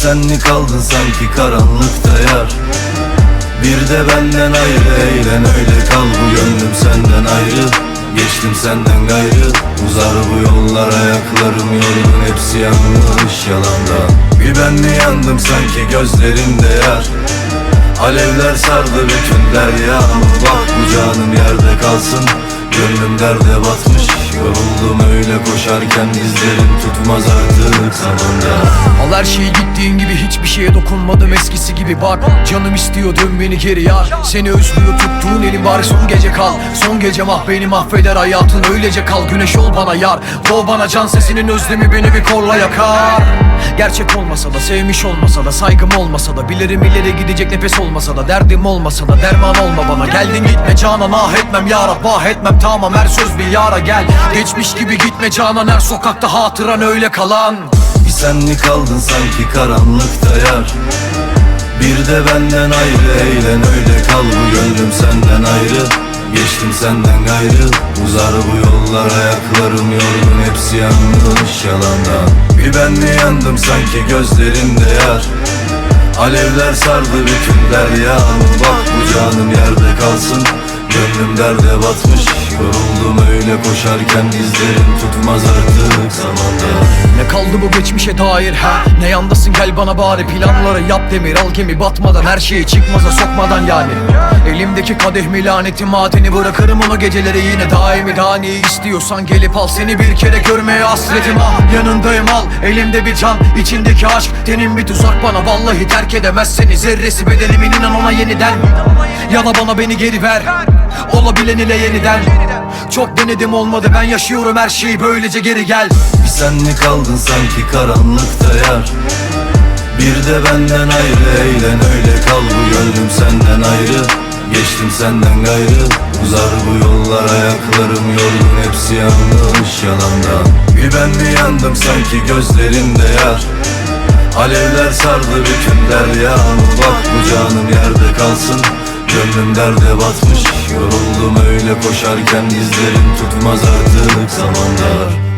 sen mi kaldın sanki karanlıkta yar Bir de benden ayrı eğlen öyle kal. Bu gönlüm senden ayrı Geçtim senden gayrı. Uzar bu yollar ayaklarım yorgun Hepsi yanmış yalandan. Bir ben mi yandım sanki gözlerinde yar? Alevler sardı bütün derya. Bak bu canım yerde kalsın Gönlüm derde batmış Yoruldum öyle koşarken izlerim tutmaz artık Al her şeyi gittiğin gibi hiçbir şeye dokunmadım eskisi gibi bak. Canım istiyor dön beni geri yar Seni özlüyor tuttuğun elin bari son gece kal. Son gece mah beni mahveder hayatın öylece kal. Güneş ol bana yar. Doğ bana can sesinin özlemi beni bir korla yakar Gerçek olmasa da sevmiş olmasa da saygım olmasa da Bilirim ileri gidecek nefes olmasa da derdim olmasa da derman olma bana. Geldin gitme canan ah etmem ya Rab ah etmem. Tamam her söz bir yara gel. Geçmiş gibi gitme canan her sokakta hatıran öyle kalan. Bir sen mi kaldın sanki karanlıkta yar. Bir de benden ayrı eğlen öyle kal. Bu gönlüm senden ayrı Geçtim senden gayrı. Uzar bu yollar ayaklarım yorgun Hepsi yanmış yalandan. Bir ben mi yandım sanki gözlerinde yar. Alevler sardı bütün derya Bak bu canım yerde kalsın. Gönlüm derde batmış. Yoruldum öyle koşarken izlerim tutmaz artık zamanda. Ne kaldı bu geçmişe dair? Ha? Ne yandasın? Gel bana bari planları yap demir. Al gemi batmadan her şeyi çıkmaza sokmadan yani Elimdeki kadeh mi lanetim madeni bırakırım onu geceleri yine daimi daha ne istiyorsan gelip al. Seni bir kere görmeye hasretim ah Yanındayım al. Elimde bir can içindeki aşk Tenin bir tuzak. Bana vallahi terk edemez seni Zerresi bedenimin inan ona yeniden. Ya da bana beni geri ver Olabilen ile yeniden. Çok denedim olmadı ben yaşıyorum her şeyi böylece geri gel. Bir sen mi kaldın sanki karanlıkta yar? Bir de benden ayrı eğlen öyle kal bu gönlüm senden ayrı Geçtim senden gayrı. Uzar bu yollar ayaklarım yorgun Hepsi yanmış yalandan. Bir ben mi yandım sanki gözlerinde yar. Alevler sardı bütün derya. Bak bu canım yerde kalsın. Gönlüm derde batmış. Yoruldum öyle koşarken izlerim tutmaz artık zamanlar